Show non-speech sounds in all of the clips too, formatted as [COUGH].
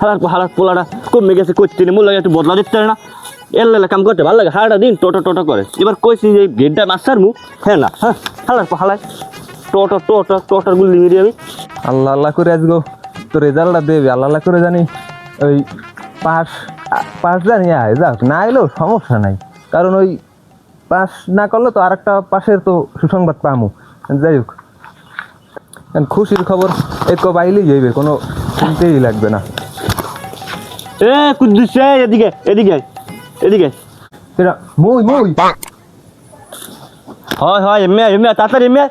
হালার হালার পোলাটা কমে গেছে করতে নি মূল্য একটু বদলা দিতে না। এর লেলা কাম করতে ভালো লাগে সারাটা দিন টোটো টোটো করে। এবার কইছি যে গেটটা মাস্টার মু হ্যাঁ না হ্যাঁ হালার হালায়। টোটো টোটো, টোটোর গুলি মেরি আমি। আল্লাহ আল্লাহ করে আজগো। তো রেজাল্টটা দেবে। আল্লাহ আল্লাহ করে জানি। ওই পাস পাস জানি, আয় যাক। না এলেও সমস্যা নাই। কারণ ওই পাস না করলে তো আরেকটা পাশের তো সুসংবাদ পামু। যাই হোক। খুশির খবর এক বাইলেই যাইবে কোনো চিনতেই লাগবে না। এ কুদ্দুস এদিকে এদিকে এদিকে। সেটা মই মই। হয় হয় এমএ এমএ তাড়াতাড়ি এমএ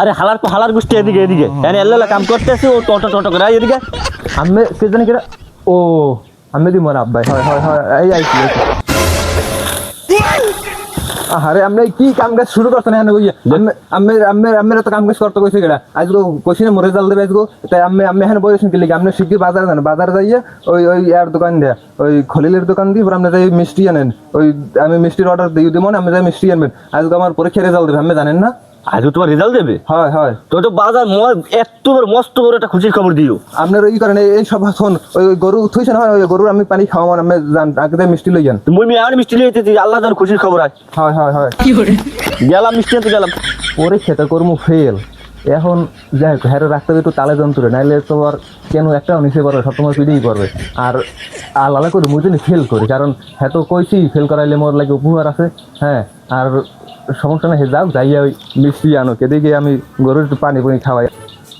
আরে হালার হালার গোষ্ঠী এদিকে এদিকে। এনে এল্লা কাম করতেছে ও টোটো টোটো করে এদিকে। আমি কে জানি কেটা ও আমি দি মোর আব্বাই। হয় হয় হয় এই আইছি। আরে আমরা কি কাম কাজ শুরু করতে না কইয়া আমি আমি আমি তো কাম কাজ করতে কইছি আজ আজগো কইছি না, মোরে জাল দেবে আজগো তাই আমি আমি এখানে বলেছেন কি লাগি? আপনি শিগগির বাজার যান, বাজার যাইয়ে ওই ওই আর দোকান দেয়া, ওই খলিলের দোকান দিয়ে পরে আপনি যাই মিষ্টি আনেন। ওই, আমি মিষ্টির অর্ডার দিই দিব আপনি যাই মিষ্টি আনবেন। আজকে আমার পরীক্ষা রেজাল্ট দেবে আমি জানেন না? আজকে তোমার রেজাল্ট দেবে? হয় হয়। তো তো বাজার এত বড় মস্ত বড় একটা খুশির খবর দিও। আপনার ওই কারণে এই সব এখন ওই গরু থুইছেন না ওই গরুর আমি পানি খাওয়াবো না, আমি জান আগে মিষ্টি লই যান। মুই আমি মিষ্টি লিয়েছি আল্লাহ জান খুশির খবর আছে হয় হয় হয়। গেলাম মিষ্টি আনতে গেলাম। পরীক্ষাটা করব ফেল এখন যাই হোক হ্যাঁ রাখতে হবে একটু তালে যন্ত্রে, নাইলে তো আর কেন একটাও নিচে পড়বে, সবসময় পিডিই করবে আর আলাদা করে মুই যদি ফেল করি, কারণ হ্যাঁ তো কইছি ফেল করাইলে মোর লাগে উপহার আছে হ্যাঁ আর সমস্যা না হে যাও, যাইয়া ওই মিষ্টি আনো কেদিকে আমি গরুর পানি পানি খাওয়াই।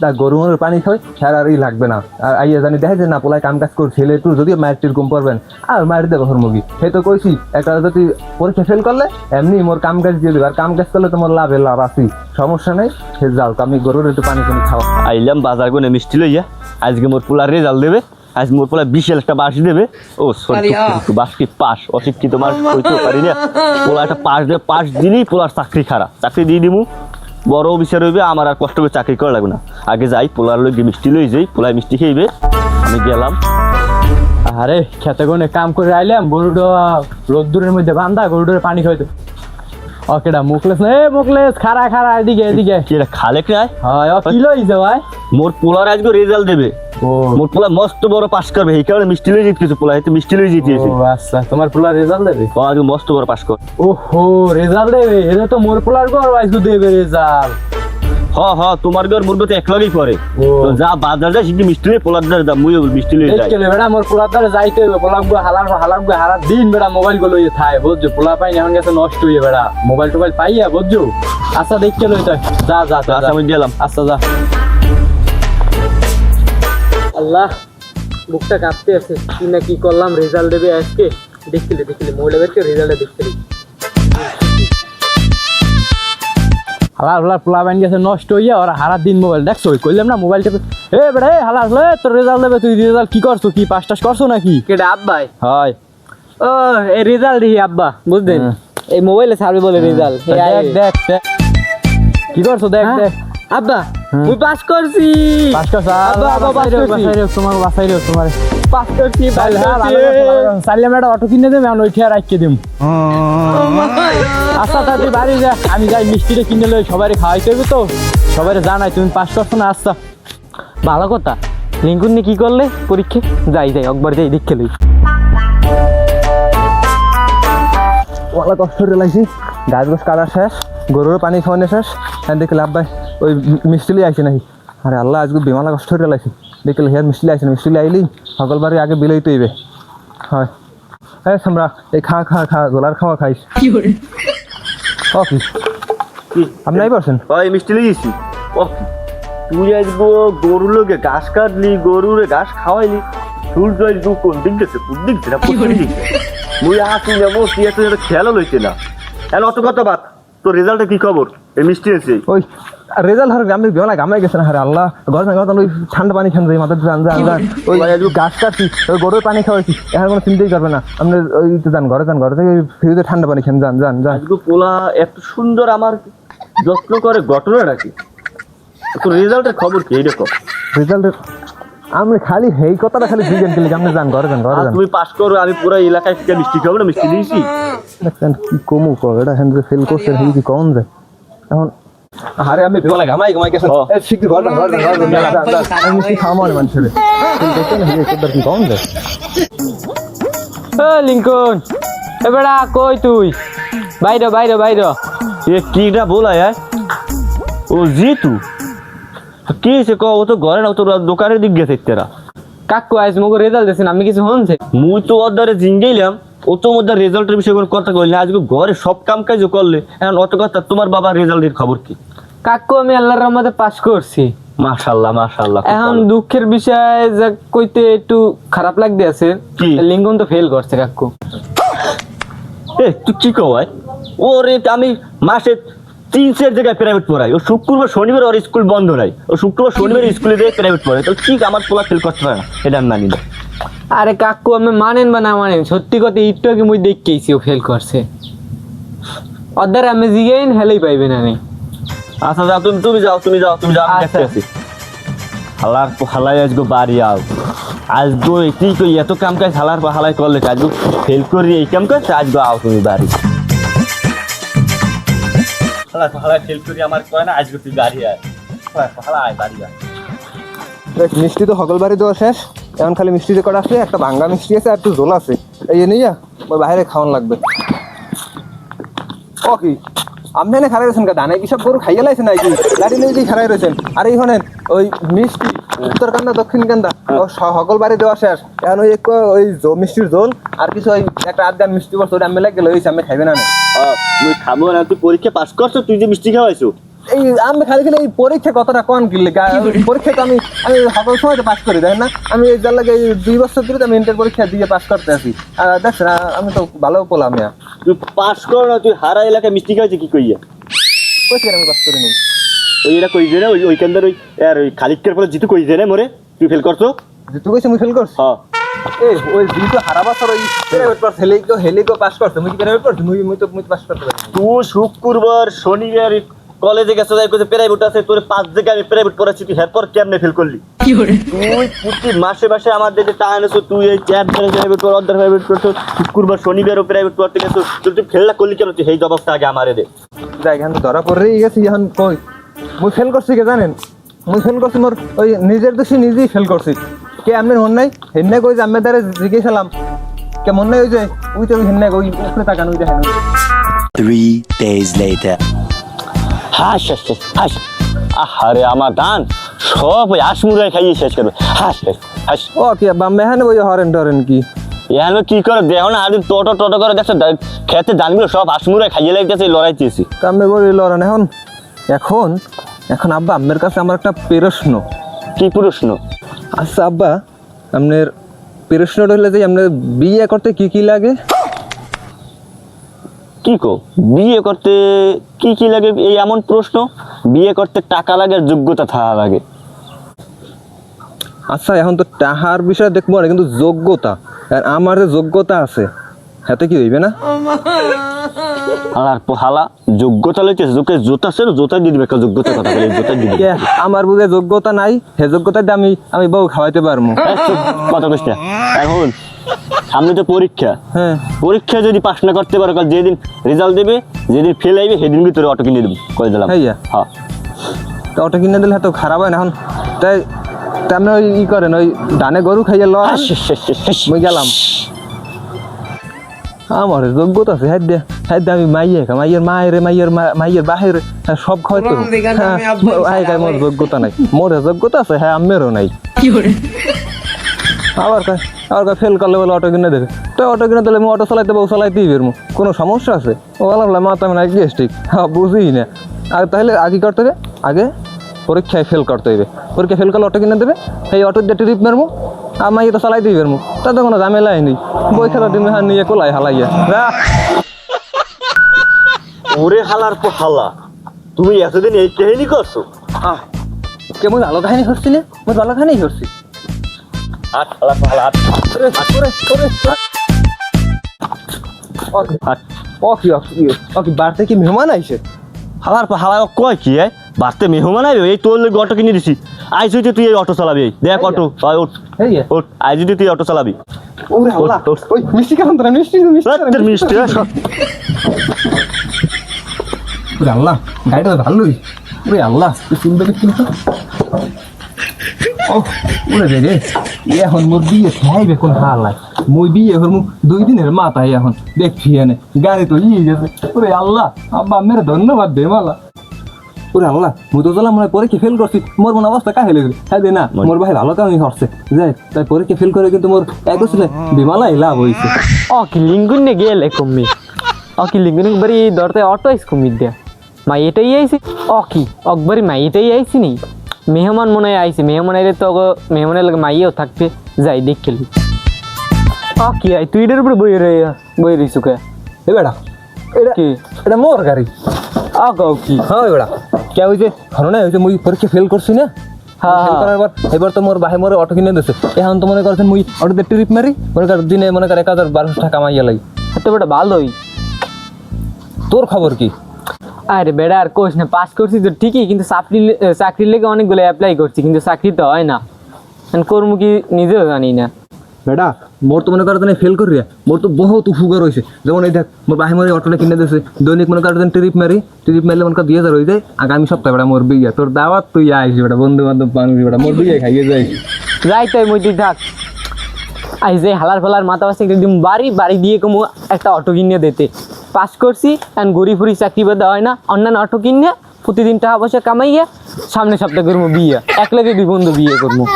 তা গরু মরুর পানি খাওয়াই হ্যাঁ আর ই লাগবে না। আর আইয়া জানি দেখে যে না পোলায় কাম কাজ করছে ছেলে একটু যদিও মায়ের টির কম পড়বেন। আর মায়ের দেবো মুগি সে তো কইছি একটা যদি পরীক্ষা ফেল করলে এমনি মোর কাম কাজ দিয়ে দেবে। আর কাম কাজ করলে তোমার লাভে লাভ আছি সমস্যা নেই সে যাও আমি গরুর একটু পানি পানি খাওয়া। আইলাম বাজার করে মিষ্টি লইয়া। আজকে মোর পোলার রেজাল্ট দেবে। আজ মোর পোলা বিশাল একটা বাস দেবে। ও সরি বাস কি পাস অশিক্ষিত মানুষ কইতে পারি না। পোলা একটা পাস দেবে পাস দিলেই পোলার চাকরি খারাপ। চাকরি দিয়ে দিমু। বড় অফিসার হইবে, আমার আর কষ্ট করে চাকরি করা লাগবে না। আগে যাই, পোলার লোক মিষ্টি লই যাই, পোলায় মিষ্টি খেয়েবে আমি গেলাম। আরে, খেতে কোনে কাম করে আইলাম, গরুটা রোদ্দুরের মধ্যে বান্ধা গরুটার পানি খাইতো ওকেডা মুখলেস এ মুখলেস খারা খারা এদিকে এদিকে কি এটা খালেক রায় হয় ও কি লইছে ভাই? মোর পোলার আজকে রেজাল্ট দেবে। ও। মোর পোলা মস্ত বড় পাস করবে। এই কারণে মিষ্টি লই জিততেছে পোলা হয়তো মিষ্টি লই জিতিয়েছে। ও আচ্ছা তোমার পোলা রেজাল্ট দেবে? ও আজকে মস্ত বড় পাস কর। ওহো রেজাল্ট দেবে? এটা তো মোর পোলার গর আজকে দেবে রেজাল্ট হ হ তোমার ঘর মুরগো তো একলাগেই পরে তো যা বাজার যা শিখি মিষ্টি লই পোলার দাম মুই মিষ্টি যাই। দেখলে বেড়া মোর পোলার দ্বারা যাইতে পোলার গো হালার হালার গো হারা দিন বেড়া মোবাইলগুলো ইয়ে থায় বুঝছ? পোলা পাই এখন গেছে নষ্ট হয়ে বেড়া। মোবাইল টোবাইল পাইয়া বুঝছ? আচ্ছা লই তাই যা যা যা আচ্ছা আমি গেলাম। আচ্ছা যা। আল্লাহ বুকটা কাঁপতে আছে। কি না কি করলাম রেজাল্ট দেবে আজকে? দেখছিলে দেখছিলে মোবাইলে বেরকে রেজাল্টে দেখছিলি হালা হালা পোলা বাইন গেছে নষ্ট হইয়া ওরা হারা দিন মোবাইল দেখছ ওই করলাম না মোবাইল টেপে এ বেড়ে হালা আসলে তোর রেজাল্ট দেবে তুই রেজাল্ট কি করছ কি পাস টাস করছ নাকি? কেটে আব্বাই? হয়। ও এই রেজাল্ট দিই আব্বা বুঝলেন হ্যাঁ। এই মোবাইলে ছাড়বে বলে রেজাল্ট দেখ দেখ দেখ। কি করছ দেখ দেখ। আব্বা মুই পাস করছি পাস করছ। আব্বা, আব্বা, পাস করছি। তোমার বাসাই রে তোমার। পাস করছি পাস তাহলে হ্যাঁ ভালো করছি অটো কিনে দেবে আমি ওইটা রাখিয়ে দিম। আচ্ছা তা বাড়ি যা। আমি যাই মিষ্টিটা কিনে লই সবাই খাওয়াইতে হবে তো। সবাই জানাই তুমি পাস করছ না? আচ্ছা। ভালো কথা। লিঙ্কুন কি করলে? পরীক্ষা? যাই যাই একবার যাই দেখে লই। ওলা কষ্ট করে গাছ গাছ কাটা শেষ গরুরও পানি খাওয়ানো শেষ। হ্যাঁ দেখে লাভ ভাই। ওই লিয়ে আইসি নাকি? আরে আল্লাহ আজকে বিমালা কষ্ট করে লাইছি। দেখলে হেয়ার মিষ্টি আইসি মিষ্টি আইলি সকলবারে আগে বিলেই তৈবে। হয়। হ্যাঁ আমরা এই খা খা খা গোলার খাওয়া খাইস। ও কি? কি? আপনি আই পারছেন ওই মিষ্টি লই গেছি। ও তুই আজগো গরু লোকে ঘাস কাটলি গরুরে ঘাস খাওয়াইলি সূর্য আজগো কোন দিক গেছে কোন দিক গেছে না পশ্চিম দিক গেছে? মুই আসি নেব তুই এত যেন খেয়ালও লইতে না। এখন অত কথা বাদ তোর রেজাল্টে কি খবর? এই মিষ্টি আছে ওই রেজাল্ট হার আমি বিমালা গামাই গেছে না আরে আল্লাহ। ঘর না ঘর ওই ঠান্ডা পানি খান যাই মাথায় জান জান জান। [LAUGHS] ওই গাছ কাটছি ওই গরুর পানি খাওয়াইছি এখন কোনো চিন্তাই করবে না। আপনি ওই তো যান ঘরে যান ঘরে থেকে ফ্রিজে ঠান্ডা পানি খান যান যান যান। পোলা এত সুন্দর আমার যত্ন করে ঘটনাটা কি তোর রেজাল্টের খবর কি? এইরকম রেজাল্টের আমি খালি এই কথাটা খালি দুইজন গেলে আপনি যান ঘরে যান ঘরে যান। তুমি পাস করো আমি পুরো এলাকায় থেকে মিষ্টি খাব না মিষ্টি দেখছেন কি কমু কো এটা হ্যান্ড ফেল করছে এই কি কম যায় এখন আরে আমি বেলা ঘামাই ঘামাই গেছে। এ ঘর ঘর। আমি না মানুষের। দেখতে না এই কুদ্দার কি কম ও লিঙ্কন এ বেড়া কই তুই? বাইরে বাইরে বাইরে। এ কিটা বলা ও জিতু। কি সে কো ও তো ঘরে না ও তো দোকানের দিক গেছে তেরা কাকু মগো রেজাল্ট দিয়েছেন আমি কিছু হনছে মুই তো জিঙ্গাইলাম ও তো মধ্যে রেজাল্টের বিষয়ে কোনো কথা কইল আজকে ঘরে সব কাম কাজ করলে এখন অত কথা তোমার রেজাল্টের খবর কি? কাকু আমি আল্লাহর রহমতে পাস করছি। মাশাআল্লাহ মাশাআল্লাহ এখন দুঃখের বিষয় যা কইতে একটু খারাপ লাগতে আছে। কি? লিঙ্কন তো ফেল করছে কাকু। এ তুই কি কওয়াই ওরে আমি মাসে তিন জায়গায় প্রাইভেট পড়াই ও শুক্রবার শনিবার ওর স্কুল বন্ধ নাই। ও শুক্রবার শনিবার স্কুলে দিয়ে প্রাইভেট পড়াই তো ঠিক আমার পোলা ফেল করতে পারে না এটা আমি মানি না। আরে কাকু আমি মানেন বা না মানেন সত্যি কথা একটু আগে মুই দেখকেছি ও ফেল করছে। অর্ধার আমি জিগাইন হেলেই পাইবে না আমি। আচ্ছা যাও তুমি তুমি যাও তুমি যাও তুমি যাও আমি আচ্ছা। দেখতে আছি হালার পর হালাই আজকে বাড়ি আও। আজগো কি কই এত কাম কাজ হালার হালাই করলে আজগো ফেল করি এই কাম কাজ আজগো আও তুমি বাড়ি। ফেল করি আমার কয় না আজগো তুই আয়। বাড়ি আয়। মিষ্টি তো বাড়ি দেওয়া শেষ। এখন খালি যে আছে, একটা ভাঙ্গা মিষ্টি আছে, আর একটু আছে। এই নিয়ে ওই বাইরে খাওয়ান লাগবে। ও কি? আপনি এনে খারাই রয়েছেন কি সব গরু খাইয়ে লাইছেন নাকি? গাড়ি নিয়ে যে খারাই রয়েছেন? আর এই ওই মিষ্টি উত্তর কান্দা দক্ষিণ কান্দা ও সকল বাড়ি দেওয়া শেষ। এখন ওই ওই মিষ্টির জোল, আর কিছু ওই একটা আধ মিষ্টি ওটা আমি লাগে লইছি, আমি খাইবে না। না আহ, তুই খাব না তুই পরীক্ষা পাস করছ তুই যে মিষ্টি খাওয়াইছো এই আমি খালি খালি এই পরীক্ষা কতটা কম কিনলে পরীক্ষা তো আমি আমি সকল সময় তো পাস করি দেখেন না? আমি এই যার লাগে এই দুই বছর ধরে তো আমি ইন্টার পরীক্ষা দিয়ে পাস করতে আছি। আর দেখছেন আ- আমি তো ভালো পেলাম না। তুই পাস কর না তুই হারা এলাকায় মিষ্টি খাওয়াইছে কি কইয়া? কই আমি পাস করিনি ওই এটা কই যে না ওই ওইখানদার ওই আর ওই খালিকের পরে জিতু কই যে না মোরে তুই ফেল করছ তুই কইছে আমি ফেল করছি হ্যাঁ এই ওই দিন তো হারা বছর ওই প্রাইভেট পাস হেলিকো হেলিকো পাস করছে। মুই কি প্রাইভেট পড়ছি? মুই মুই তো মুই পাস করতে পারি তুই শুক্রবার শনিবার কলেজে গেছে যাই কইছে প্রাইভেট আছে তোর পাঁচ জায়গায় আমি প্রাইভেট পড়াচ্ছি তুই হেরপর কেমনে ফেল করলি? তুই প্রতি মাসে মাসে আমার দিকে টাকা এনেছো তুই এই চার ধরে প্রাইভেট পড় প্রাইভেট করছ শুক্রবার শনিবারও প্রাইভেট পড়তে গেছো তুই তুই ফেললা করলি কেন? তুই সেই জবাবটা আগে আমারে দে। যাই এখান ধরা পড়েই গেছি এখন কই? মুই ফেল করছি কে জানেন? মুই ফেল করছি মোর ওই নিজের দোষে নিজেই ফেল করছি। কে আমি মন নাই? হেন্নে কই যে আমি দ্বারা জিজ্ঞেসালাম কে মন নাই ওই যে ওই তো হেন্নে ওই উপরে তাকান ওই দেখেন। Three days later. হাস হাস হাস, হাস। আহারে আমার দান সব ওই আসমুরাই খাইয়ে শেষ করবে। হাস হাস হাস। ও কি বাম্বে হ্যাঁ ওই হরেন টরেন কি? এখন কি করে দেখো না আদিন টোটো টোটো করে দেখছ খেতে দানগুলো সব আসমুরাই খাইয়ে লাগতেছে লড়াইতেছি আমি বলি লড়ান এখন এখন এখন আব্বা আম্মের কাছে আমার একটা প্রশ্ন। কি প্রশ্ন? আচ্ছা আব্বা আপনার প্রশ্নটা হলে যে আপনার বিয়ে করতে কি কি লাগে? কি কো? বিয়ে করতে কি কি লাগে? এই এমন প্রশ্ন। বিয়ে করতে টাকা লাগে আর যোগ্যতা থাকা লাগে। আচ্ছা এখন তো টাহার বিষয় দেখব না কিন্তু যোগ্যতা। আর আমার যে যোগ্যতা আছে হাতে কি হইবে না? আর হালা। যোগ্যতা লইতেছে যোগ্য জোতা ছিল জোতা দিয়ে দিবে যোগ্যতা কথা বলে জোতা দিয়ে দিবে। আমার বুঝে যোগ্যতা নাই হে যোগ্যতা দিয়ে আমি আমি বউ খাওয়াইতে পারব কথা না। এখন সামনে তো পরীক্ষা। হ্যাঁ। পরীক্ষা যদি পাস না করতে পারো কাল যেদিন রেজাল্ট দেবে যেদিন ফেল আইবে সেদিন ভিতরে অটো কিনে দেবো করে দিলাম। হ্যাঁ। হ্যাঁ। তো ওটা কিনে দিলে হয়তো খারাপ হয় না এখন তাই তা আপনি ওই ই করেন ওই ডানে গরু খাইয়ে হাস, হাস। গেলাম। আমার যোগ্যতা আছে হ্যাঁ দে। হ্যাঁ দে আমি মাইয়ে খা মাইয়ের মায়ের মাইয়ের মা- মাইয়ের বাহির হ্যাঁ, সব খাওয়াইতো হ্যাঁ আই মোর যোগ্যতা নাই। মোর যোগ্যতা আছে হ্যাঁ আমেরও নাই। আবার কয় আবার কয় ফেল করলে বলে অটো কিনে দেবে। তো অটো কিনে দিলে অটো চালাইতে বউ চালাইতেই বেরমু কোনো সমস্যা আছে? ও বললাম মাথা মানে গেস্টিক হ্যাঁ বুঝি না। আর তাহলে আগে করতে হবে? আগে পরীক্ষায় ফেল করতে হবে। পরীক্ষা ফেল করলে অটো কিনে দেবে। এই অটো দিয়ে ট্রিপ মারবো আর মাইয়ে তো চালাইতেই বেরমু তাতে কোনো ঝামেলাই নেই। বই খেলা দিন হ্যাঁ নিয়ে কোলাই হালাইয়া। ওরে হালার পর হালা। তুমি এতদিন এই কাহিনী করছ? আহ কে মুই ভালো কাহিনী করছি না? মুই ভালো কাহিনী করছি পর হালা বাড়িতে কি মেহমান আইছে? হালার পর হালা কয় কি এই বাড়তে মেহমান আইবে? এই তোর লোক অটো কিনে দিছি। আইস হইতে তুই এই অটো চালাবি এই। দেখ অটো আয় ওঠ ওঠ আই যদি তুই অটো চালাবি। কেমন মিষ্টি মিষ্টি তোর মিষ্টি হ্যাঁ, সব। ওরে আল্লাহ গাড়িটা ভালোই ওরে আল্লাহ তুই শুনবে কিন্তু ও ওরে রে রে এখন মোর বিয়ে খাইবে কোন হালাই মই বিয়ে মু দুই দিনের মাথায় এখন। দেখছি এনে গাড়ি তো ইয়ে গেছে। ওরে আল্লাহ আব্বা মেরে ধন্যবাদ দে মালা। ওরে আল্লাহ মুই তো চলাম মনে পরীক্ষা ফেল করছি। মোর মনে অবস্থা কাহে লেগে হ্যাঁ দে না মোর ভাই ভালো কামই হচ্ছে যাই তাই পরীক্ষা ফেল করে কিন্তু মোর এক ছিল বিমালাই লাভ হয়েছে অকি লিঙ্গুনে গেলে কমি। অকি লিঙ্গুনে বারি দরতে অটো আইস কমি দিয়া। মা এটাই আইছি? অকি অকবারি মা এটাই আইছি নি? মেহমান মনে হয় আইছি। মেহমান আইলে তো মেহমানের লাগে মাইয়েও থাকবে। যাই দেখে লি অকি আই? তুই এটার উপরে বই রই বই রইছু কে? এ বেড়া এটা কি? এটা মোর গাড়ি। অক কি? হ্যাঁ বেড়া কে হয়েছে হলো না হয়েছে মুই পরীক্ষা ফেল করছি না? এবার তো মোর ভাই মোর অটো কিনে দিছে। এখন তো মনে করছেন মুই অটোতে ট্রিপ মারি মনে কর দিনে মনে কর এক হাজার বারোশো টাকা কামাইয়া লাই। তো বেটা ভালোই। তোর খবর কি? আরে বেড়া আর কোর্স না পাস করছি তো ঠিকই কিন্তু চাকরি চাকরির লেগে অনেকগুলো অ্যাপ্লাই করছি কিন্তু চাকরি তো হয় না। করব কি নিজেও জানি না। বেটা মোর তো মনে করো তুমি ফেল করি মোর তো বহুত উপকার হয়েছে যেমন এই দেখ মোর ভাই মোর অটোটা কিনে দিয়েছে দৈনিক মনে করো ট্রিপ মারি ট্রিপ মারলে মনে কর দুই হাজার হয়ে যায় আগামী সপ্তাহে বেটা মোর বিয়ে তোর দাওয়াত তুই আইসি বেটা বন্ধু বান্ধব বান্ধবী বেটা মোর বিয়ে খাইয়ে যাই। যাই তাই মধ্যে থাক। আই যে হালার ফালার মাথা বাসে একদম বাড়ি বাড়ি দিয়ে কমু একটা অটো কিনে দিতে। পাস করছি এখন ঘুরি ফুরি চাকরি বাদা হয় না। অন্যান্য অটো কিনে প্রতিদিন টাকা পয়সা কামাইয়া সামনে সপ্তাহে করব বিয়ে। এক লাগে দুই বন্ধু বিয়ে করব। [LAUGHS]